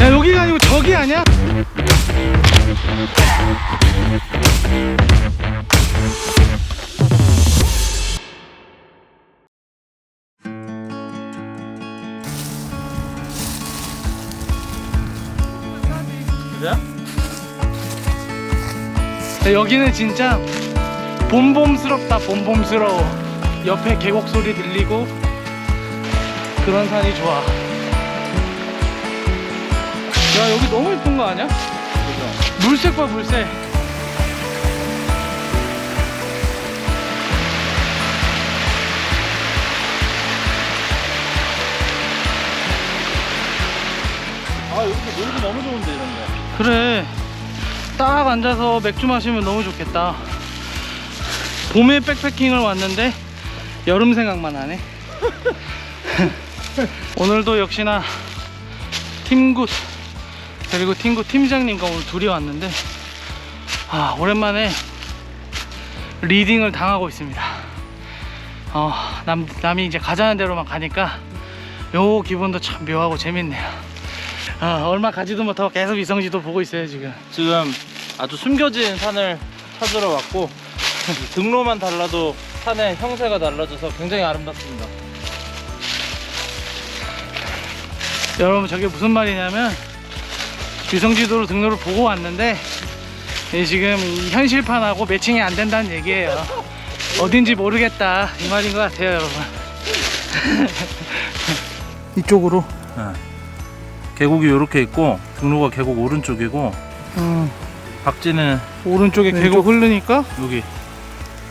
야 여기가 아니고 저기 아니야? 여기는 진짜 봄봄스럽다 봄봄스러워. 옆에 계곡 소리 들리고 그런 산이 좋아. 야 여기 너무 예쁜 거 아니야? 그죠? 물색 봐 물색 아 여기서 놀기 너무 좋은데 이런데. 그래. 딱 앉아서 맥주 마시면 너무 좋겠다 봄에 백패킹을 왔는데 여름 생각만 하네. 오늘도 역시나 팀굿 그리고 팀굿 팀장님과 오늘 둘이 왔는데 아 오랜만에 리딩을 당하고 있습니다. 어, 남, 남이 이제 가자는 대로만 가니까 요 기분도 참 묘하고 재밌네요. 아, 얼마 가지도 못하고 계속 이성지도 보고 있어요 지금. 지금 아주 숨겨진 산을 찾으러 왔고 등로만 달라도 산의 형세가 달라져서 굉장히 아름답습니다. 여러분 저게 무슨 말이냐면 위성지도로 등록을 보고 왔는데 이 지금 이 현실판하고 매칭이 안 된다는 얘기예요. 어딘지 모르겠다. 이 말인 것 같아요 여러분. 이쪽으로? 계곡이 이렇게 있고 등로가 계곡 오른쪽이고 음, 박지는 오른쪽에. 계곡 흐르니까? 여기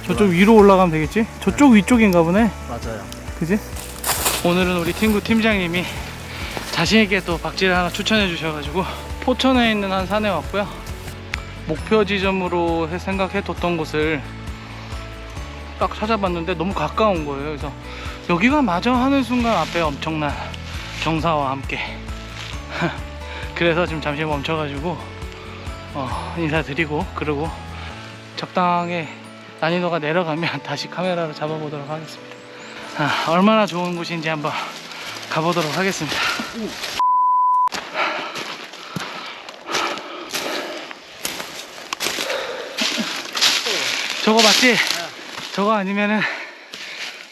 저쪽 위로 올라가면 되겠지? 저쪽 위쪽인가 보네. 맞아요. 그지? 오늘은 우리 팀구 팀장님이 자신있게 또 박지를 하나 추천해 주셔가지고 포천에 있는 한 산에 왔고요. 목표 지점으로 해- 생각해 뒀던 곳을 딱 찾아봤는데 너무 가까운 거예요. 그래서 여기가 맞아 하는 순간 앞에 엄청난 경사와 함께. 그래서 지금 잠시 멈춰가지고 어, 인사드리고 그리고 적당하게 난이도가 내려가면 다시 카메라로 잡아보도록 하겠습니다 아, 얼마나 좋은 곳인지 한번 가보도록 하겠습니다. 저거 맞지? 저거 아니면은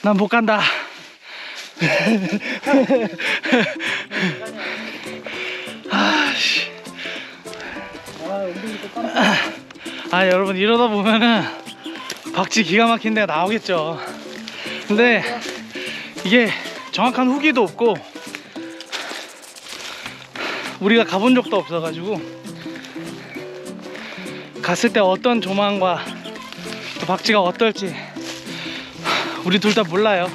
난 못 간다. 아씨. 아 여러분 이러다 보면은 박쥐 기가 막힌 데가 나오겠죠. 근데 이게 정확한 후기도 없고 우리가 가본 적도 없어가지고 갔을 때 어떤 조망과 또 박쥐가 어떨지 우리 둘 다 몰라요.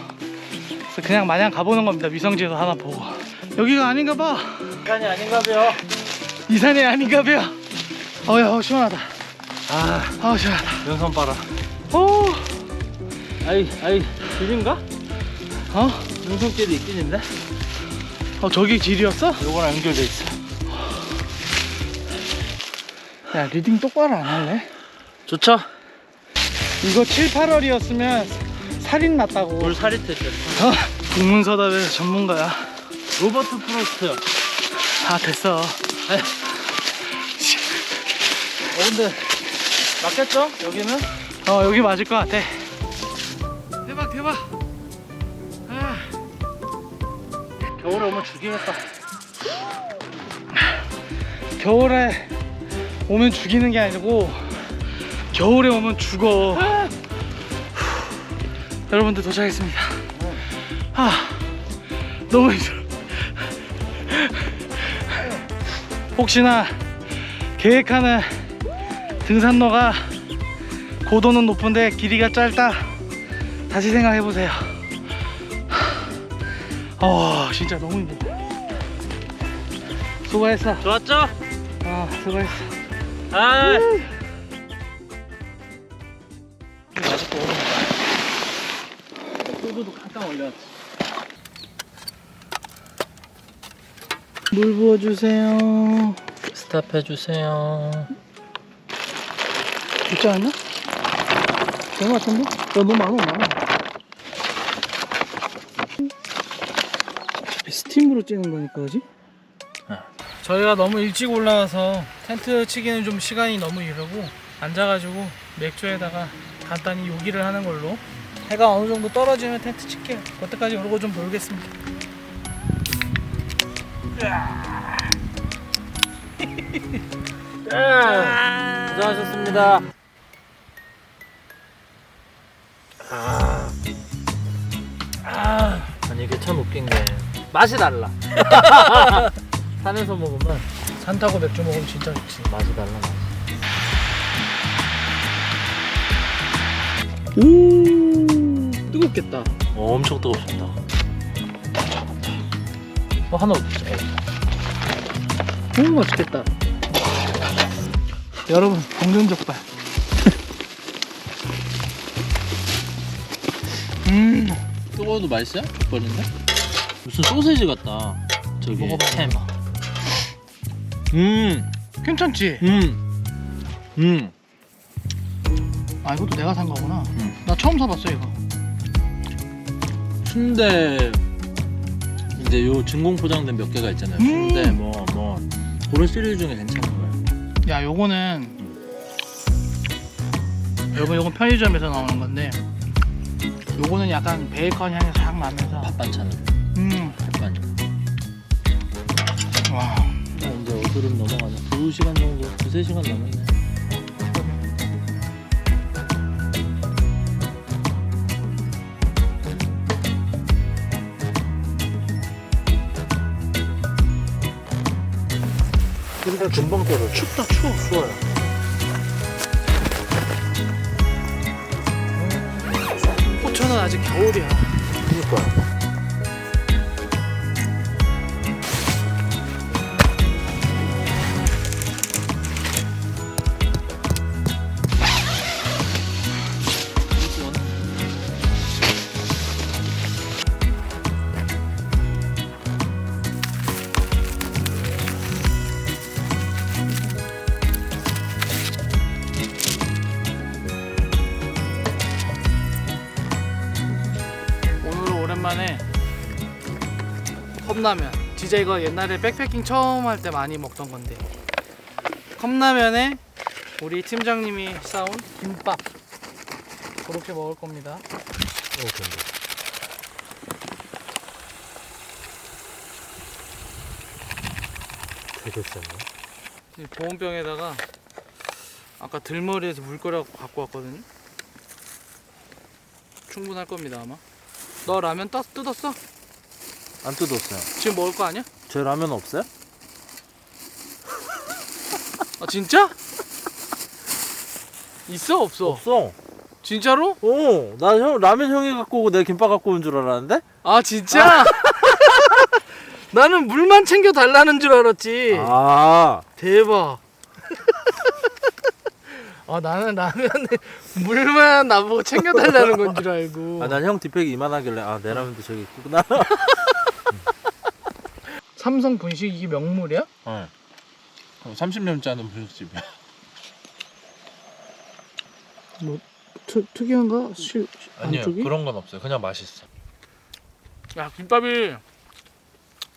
그래서 그냥 마냥 가보는 겁니다. 위성지도 하나 보고 여기가 아닌가 봐. 산이 아닌가 봐요 이 산이 아닌가 봐요. 어야 어, 시원하다. 아 아 시원하다. 연선 봐라 오, 아이 아이 길인가? 어? 능선길이 있긴 있네 어 저기 길이었어? 요거랑 연결돼 있어 야 리딩 똑바로 안 할래? 좋죠? 이거 7, 8월이었으면 살인 났다고. 물 사리트죠 어? 국문서답의 전문가야. 로버트 프로스트 아 됐어. 어 근데 맞겠죠? 여기는? 어 여기 맞을 것 같아. 대박 대박. 아, 겨울에 오면 죽이겠다 겨울에 오면 죽이는 게 아니고 겨울에 오면 죽어. 후, 여러분들 도착했습니다. 아 너무 힘들어. 혹시나 계획하는 등산로가 고도는 높은데 길이가 짧다. 다시 생각해 보세요. 어 진짜 너무 힘들다. 수고했어. 좋았죠? 아 수고했어. 아 소주도 잠깐 올려왔지. 물 부어주세요. 스탑 해주세요 진짜 않나? 된거 같은데? 야, 너무 많아, 많아. 스팀으로 찌는 거니까, 그지? 네. 저희가 너무 일찍 올라와서 텐트 치기는 좀 시간이 너무 이르고 앉아가지고 맥주에다가 간단히 요기를 하는 걸로 해가 어느 정도 떨어지면 텐트 칠게요. 그때까지 그러고 좀 놀겠습니다 네. 고생하셨습니다 아, 아니 이게 참 웃긴 게 맛이 달라. 산에서 먹으면 산 타고 맥주 먹으면 진짜 좋지 맛이 달라. 맛이. 오 뜨겁겠다 어, 엄청 뜨겁습니다. 어, 하나 없지. 너무 맛있겠다 여러분 공전족발 음 뜨거워도 맛있어요? 족발인데? 무슨 소세지 같다. 저기 먹어봐 햄. 음, 괜찮지? 음, 음. 아 이것도 내가 산 거구나 음. 나 처음 사봤어 이거 순대 이제 요 진공 포장된 몇 개가 있잖아요. 음. 순대 뭐뭐 그런 시리즈 중에 괜찮은 거예요. 야 요거는 여러분 요건 편의점에서 나오는 건데 요거는 약간 베이컨 향이 싹 나면서 밥 반찬으로 음 햇반. 와. 나 이제 어드름 넘어가네. 2 시간 정도, 두세 시간 남았네. 근데 금방 떨어. 춥다 추워. 추워요. 아직 겨울이야 컵라면 진짜 이거 옛날에 백패킹 처음 할 때 많이 먹던 건데 컵라면에 우리 팀장님이 싸온 김밥 그렇게 먹을 겁니다. 되게 센데? 이 보온병에다가 아까 들머리에서 물 끓여 갖고 왔거든요 충분할 겁니다 아마 너 라면 떴, 뜯었어? 안 뜯었어요. 지금 먹을 거 아니야? 제 라면 없어요? 아 진짜? 있어 없어? 없어. 진짜로? 어, 나 형 라면 형이 갖고 오고 내가 김밥 갖고 온 줄 알았는데? 아 진짜? 나는 물만 챙겨 달라는 줄 알았지. 아, 대박. 아 나는 라면에 물만 나보고 챙겨 달라는 건 줄 알고. 아 난 형 뒷백이 이만하길래 아 내 라면도 저기 있구나. 삼성 분식 이게 명물이야? 어. 30년째 하는 분식집이야. 뭐 특, 특이한가? 실 안쪽이? 그런 건 없어요. 그냥 맛있어. 야 김밥이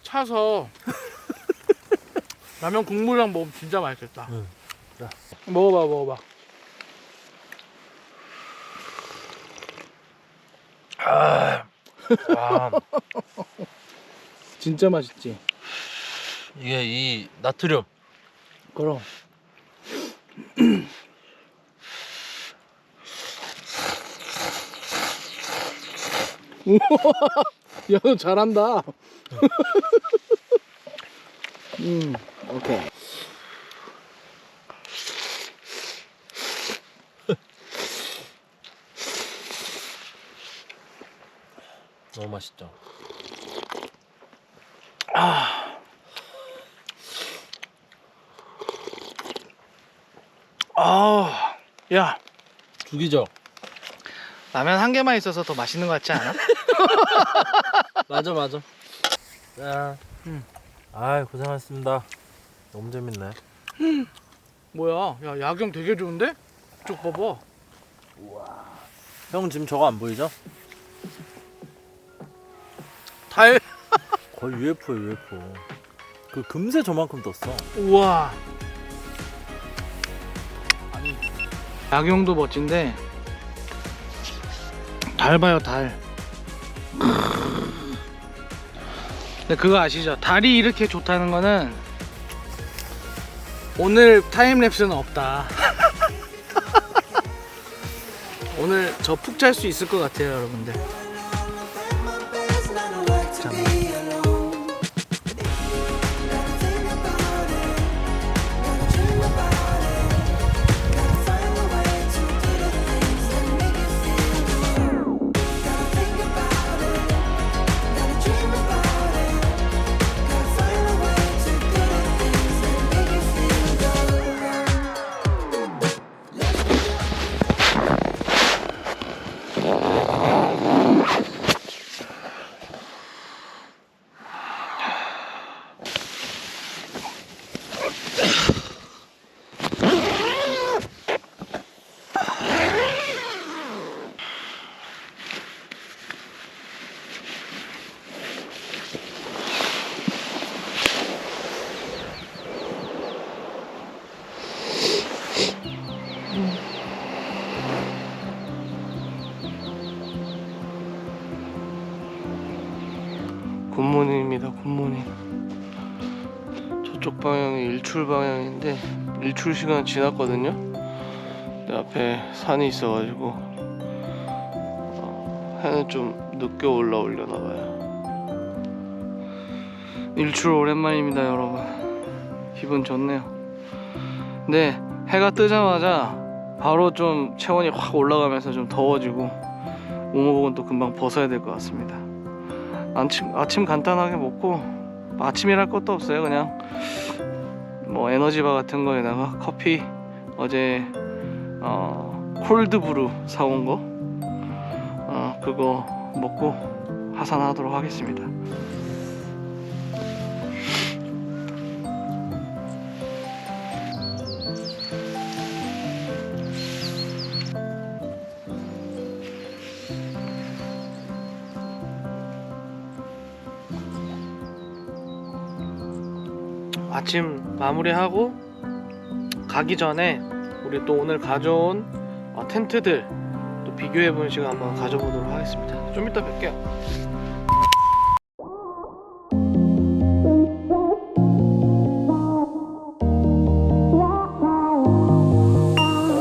차서 라면 국물이랑 먹으면 진짜 맛있겠다. 응. 자. 먹어봐 먹어봐. 아, 아 진짜 맛있지. 이게 이 나트륨 그럼. 야, 너 잘한다. 음, 오케이. 너무 맛있죠. 아, 야, 죽이죠. 라면 한 개만 있어서 더 맛있는 것 같지 않아? 맞아 맞아. 자, 음. 아 고생하셨습니다. 너무 재밌네. 뭐야, 야, 야경 되게 좋은데? 쭉 봐봐. 형 지금 저거 안 보이죠? 달, 거의 UFO UFO. 그 금세 저만큼 떴어. 우와. 야경도 멋진데 달 봐요 달. 근데 그거 아시죠? 달이 이렇게 좋다는 거는 오늘 타임랩스는 없다. 오늘 저 푹 잘 수 있을 것 같아요, 여러분들. 굿모닝입니다. 굿모닝. 저쪽 방향이 일출 방향인데 일출 시간 지났거든요. 근데 앞에 산이 있어가지고 어, 해는 좀 늦게 올라오려나 봐요. 일출 오랜만입니다, 여러분. 기분 좋네요. 근데 해가 뜨자마자 바로 좀 체온이 확 올라가면서 좀 더워지고 오모복은 또 금방 벗어야 될 것 같습니다. 아침, 아침 간단하게 먹고 뭐 아침이랄 것도 없어요 그냥. 뭐 에너지바 같은 거에다가 커피 어제 어, 콜드브루 사온 거 어, 그거 먹고 하산하도록 하겠습니다 아침 마무리하고 가기 전에 우리 또 오늘 가져온 어, 텐트들 또 비교해 보는 시간 한번 가져보도록 하겠습니다. 좀 이따 뵐게요.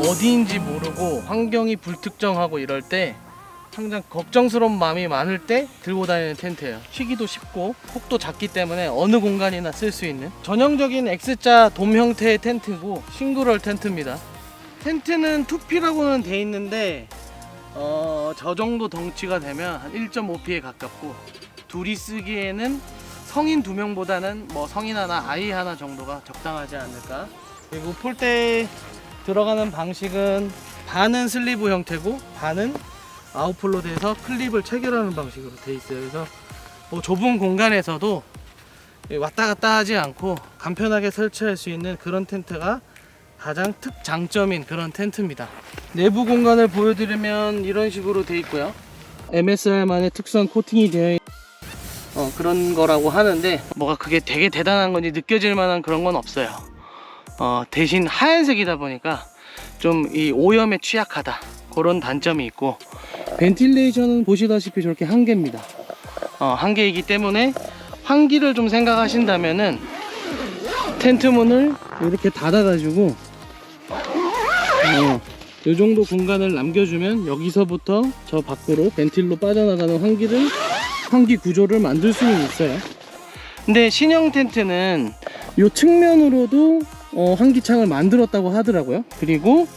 어디인지 모르고 환경이 불특정하고 이럴 때 항상 걱정스러운 마음이 많을 때 들고 다니는 텐트예요. 쉬기도 쉽고 폭도 작기 때문에 어느 공간이나 쓸 수 있는 전형적인 X자 돔 형태의 텐트고 싱글월 텐트입니다. 텐트는 2P라고는 돼 있는데 어, 저 정도 덩치가 되면 한 1.5P에 가깝고 둘이 쓰기에는 성인 두 명보다는 뭐 성인 하나 아이 하나 정도가 적당하지 않을까. 그리고 폴대 들어가는 방식은 반은 슬리브 형태고 반은 아웃폴로 돼서 클립을 체결하는 방식으로 돼 있어요. 그래서 뭐 좁은 공간에서도 왔다 갔다 하지 않고 간편하게 설치할 수 있는 그런 텐트가 가장 특장점인 그런 텐트입니다. 내부 공간을 보여드리면 이런 식으로 돼 있고요. MSR만의 특수한 코팅이 되어 있는 어, 그런 거라고 하는데 뭐가 그게 되게 대단한 건지 느껴질 만한 그런 건 없어요. 어, 대신 하얀색이다 보니까 좀 이 오염에 취약하다 그런 단점이 있고 벤틸레이션은 보시다시피 저렇게 한 개입니다. 어, 한 개이기 때문에 환기를 좀 생각하신다면은 텐트 문을 이렇게 닫아가지고 어, 이 정도 공간을 남겨주면 여기서부터 저 밖으로 벤틸로 빠져나가는 환기를 환기 구조를 만들 수는 있어요. 근데 신형 텐트는 이 측면으로도 어, 환기창을 만들었다고 하더라고요. 그리고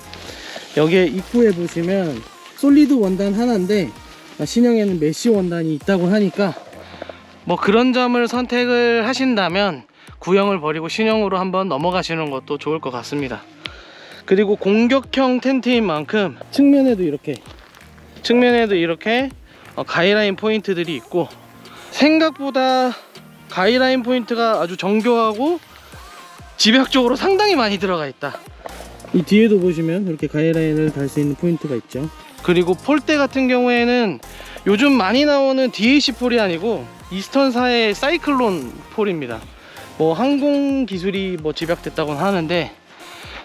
여기에 입구에 보시면 솔리드 원단 하나인데 아, 신형에는 메쉬 원단이 있다고 하니까 뭐 그런 점을 선택을 하신다면 구형을 버리고 신형으로 한번 넘어가시는 것도 좋을 것 같습니다. 그리고 공격형 텐트인 만큼 측면에도 이렇게 측면에도 이렇게 어, 가이라인 포인트들이 있고 생각보다 가이라인 포인트가 아주 정교하고 집약적으로 상당히 많이 들어가 있다. 이 뒤에도 보시면 이렇게 가이라인을 달 수 있는 포인트가 있죠. 그리고 폴대 같은 경우에는 요즘 많이 나오는 DAC 폴이 아니고 이스턴사의 사이클론 폴입니다. 뭐 항공 기술이 뭐 집약됐다고는 하는데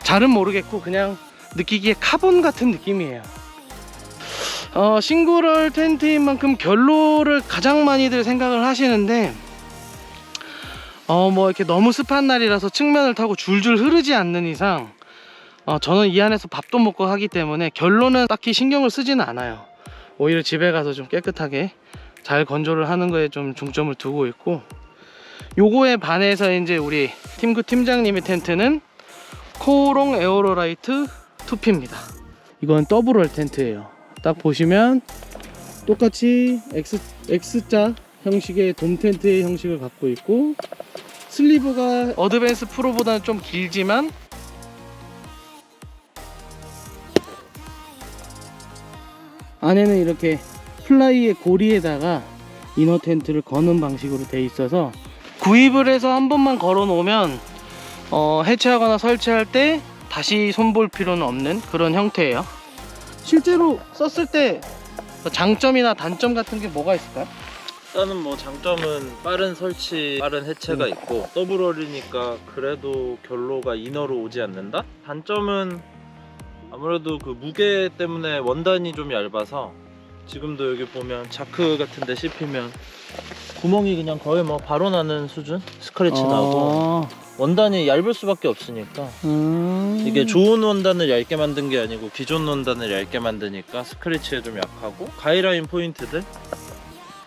잘은 모르겠고 그냥 느끼기에 카본 같은 느낌이에요. 어, 싱글월 텐트인 만큼 결로를 가장 많이들 생각을 하시는데 어, 뭐 이렇게 너무 습한 날이라서 측면을 타고 줄줄 흐르지 않는 이상 어, 저는 이 안에서 밥도 먹고 하기 때문에 결로는 딱히 신경을 쓰지는 않아요. 오히려 집에 가서 좀 깨끗하게 잘 건조를 하는 거에 좀 중점을 두고 있고 요거에 반해서 이제 우리 팀구 팀장님의 텐트는 코롱 에어로라이트 2P입니다. 이건 더블월 텐트예요. 딱 보시면 똑같이 X, X자 형식의 돔 텐트의 형식을 갖고 있고 슬리브가 어드밴스 프로보다는 좀 길지만 안에는 이렇게 플라이의 고리에다가 이너 텐트를 거는 방식으로 돼 있어서 구입을 해서 한 번만 걸어 놓으면 어, 해체하거나 설치할 때 다시 손볼 필요는 없는 그런 형태예요. 실제로 썼을 때 장점이나 단점 같은 게 뭐가 있을까요? 일단은 뭐 장점은 빠른 설치, 빠른 해체가 음. 있고 더블월이니까 그래도 결로가 이너로 오지 않는다. 단점은 아무래도 그 무게 때문에 원단이 좀 얇아서 지금도 여기 보면 자크 같은 데 씹히면 구멍이 그냥 거의 뭐 바로 나는 수준? 스크래치 나고 원단이 얇을 수밖에 없으니까. 음... 이게 좋은 원단을 얇게 만든 게 아니고 기존 원단을 얇게 만드니까 스크래치에 좀 약하고 가이라인 포인트들?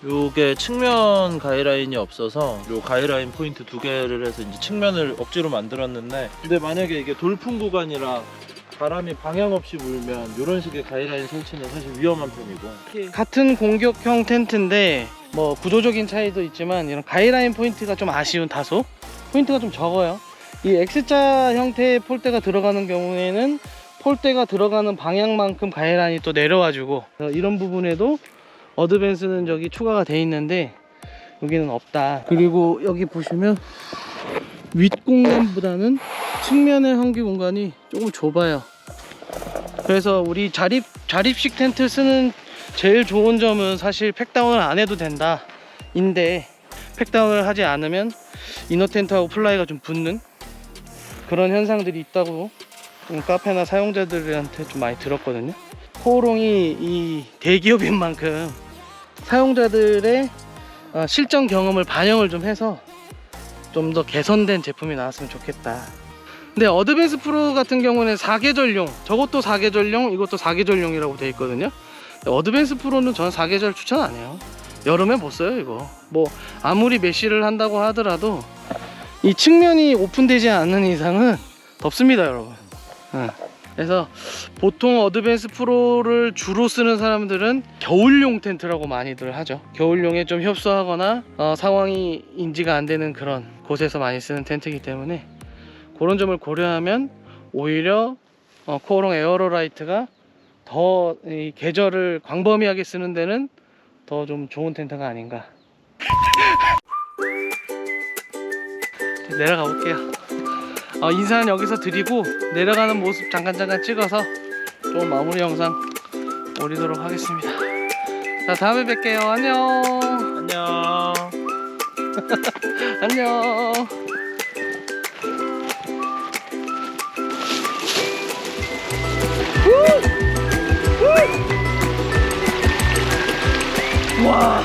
요게 측면 가이라인이 없어서 요 가이라인 포인트 두 개를 해서 이제 측면을 억지로 만들었는데 근데 만약에 이게 돌풍 구간이라 바람이 방향 없이 불면 이런 식의 가이라인 설치는 사실 위험한 편이고. 같은 공격형 텐트인데 뭐 구조적인 차이도 있지만 이런 가이라인 포인트가 좀 아쉬운 다소? 포인트가 좀 적어요. 이 X자 형태의 폴대가 들어가는 경우에는 폴대가 들어가는 방향만큼 가이라인이 또 내려와주고 어, 이런 부분에도 어드밴스는 저기 추가가 돼 있는데 여기는 없다. 그리고 여기 보시면 윗 공간보다는 측면의 환기 공간이 조금 좁아요 그래서 우리 자립 자립식 텐트 쓰는 제일 좋은 점은 사실 팩다운을 안 해도 된다 인데 팩다운을 하지 않으면 이너 텐트하고 플라이가 좀 붙는 그런 현상들이 있다고 좀 카페나 사용자들한테 좀 많이 들었거든요. 코오롱이 이 대기업인 만큼 사용자들의 어, 실전 경험을 반영을 좀 해서 좀 더 개선된 제품이 나왔으면 좋겠다 근데 어드밴스 프로 같은 경우는 4계절용 저것도 4계절용 이것도 4계절용이라고 되어 있거든요. 어드밴스 프로는 저는 4계절 추천 안 해요. 여름에 못 써요 이거. 뭐 아무리 메쉬를 한다고 하더라도 이 측면이 오픈되지 않는 이상은 덥습니다 여러분. 응. 그래서 보통 어드밴스 프로를 주로 쓰는 사람들은 겨울용 텐트라고 많이들 하죠. 겨울용에 좀 협소하거나 어, 상황이 인지가 안 되는 그런 곳에서 많이 쓰는 텐트이기 때문에 그런 점을 고려하면 오히려 어, 코오롱 에어로라이트가 더 이 계절을 광범위하게 쓰는 데는 더 좀 좋은 텐트가 아닌가. 내려가 볼게요. 어, 인사는 여기서 드리고 내려가는 모습 잠깐 잠깐 찍어서 또 마무리 영상 올리도록 하겠습니다. 자 다음에 뵐게요. 안녕. 안녕. 안녕 와